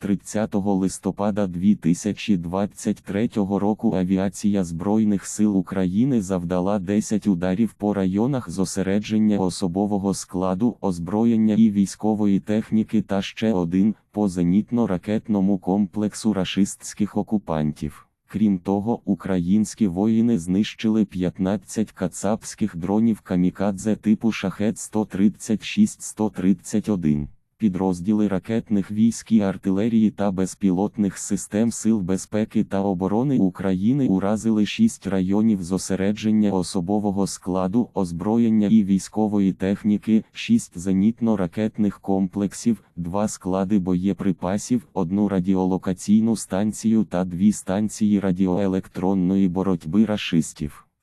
30 листопада 2023 року авіація Збройних сил України завдала 10 ударів по районах зосередження особового складу, озброєння і військової техніки та ще один по зенітно-ракетному комплексу рашистських окупантів. Крім того, українські воїни знищили 15 кацапських дронів камікадзе типу шахет 136-131. Підрозділи ракетних військ і артилерії та безпілотних систем Сил безпеки та оборони України уразили 6 районів зосередження особового складу, озброєння і військової техніки, 6 зенітно-ракетних комплексів, 2 склади боєприпасів, одну радіолокаційну станцію та дві станції радіоелектронної боротьби рашистів.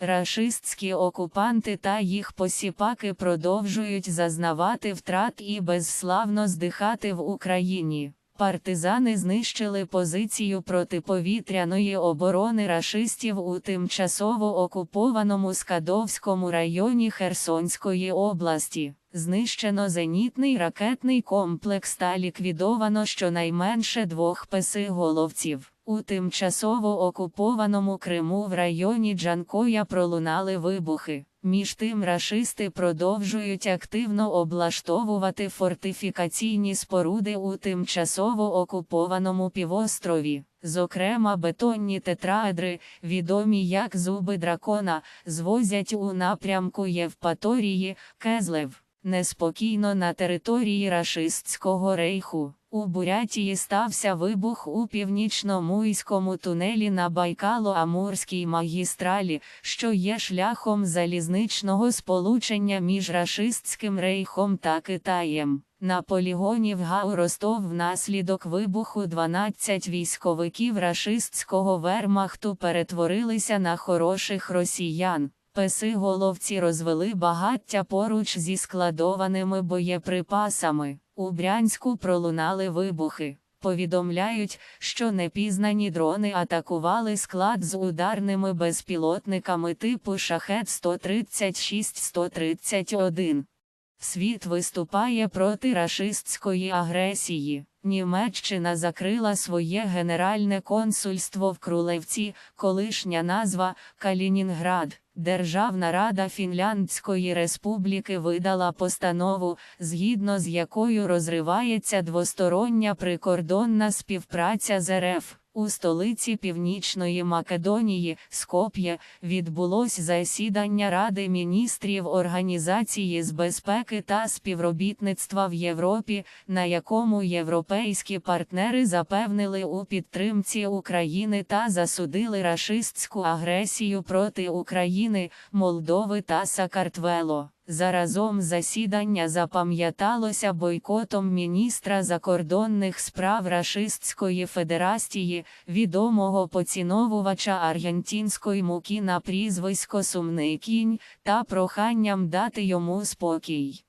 Рашистські окупанти та їх посіпаки продовжують зазнавати втрат і безславно здихати в Україні. Партизани знищили позицію протиповітряної оборони рашистів у тимчасово окупованому Скадовському районі Херсонської області. Знищено зенітний ракетний комплекс та ліквідовано щонайменше двох песиголовців. У тимчасово окупованому Криму в районі Джанкоя пролунали вибухи. Між тим рашисти продовжують активно облаштовувати фортифікаційні споруди у тимчасово окупованому півострові. Зокрема, бетонні тетраедри, відомі як зуби дракона, звозять у напрямку Євпаторії, Кезлев. Неспокійно на території рашистського рейху. У Бурятії стався вибух у північно-муйському тунелі на Байкало-Амурській магістралі, що є шляхом залізничного сполучення між рашистським рейхом та Китаєм. На полігоні в Гау Ростов внаслідок вибуху 12 військовиків рашистського вермахту перетворилися на хороших росіян. Песи-головці розвели багаття поруч зі складованими боєприпасами. У Брянську пролунали вибухи. Повідомляють, що непізнані дрони атакували склад з ударними безпілотниками типу шахет 136-131. Світ виступає проти рашистської агресії. Німеччина закрила своє генеральне консульство в Крулевці, колишня назва Калінінград. Державна рада Фінляндської республіки видала постанову, згідно з якою розривається двостороння прикордонна співпраця з РФ. У столиці Північної Македонії, Скоп'є, відбулось засідання Ради міністрів Організації з безпеки та співробітництва в Європі, на якому європейські партнери запевнили у підтримці України та засудили рашистську агресію проти України, Молдови та Сакартвело. Заразом засідання запам'яталося бойкотом міністра закордонних справ Рашистської Федерації, відомого поціновувача аргентинської муки на прізвисько Сумний кінь, та проханням дати йому спокій.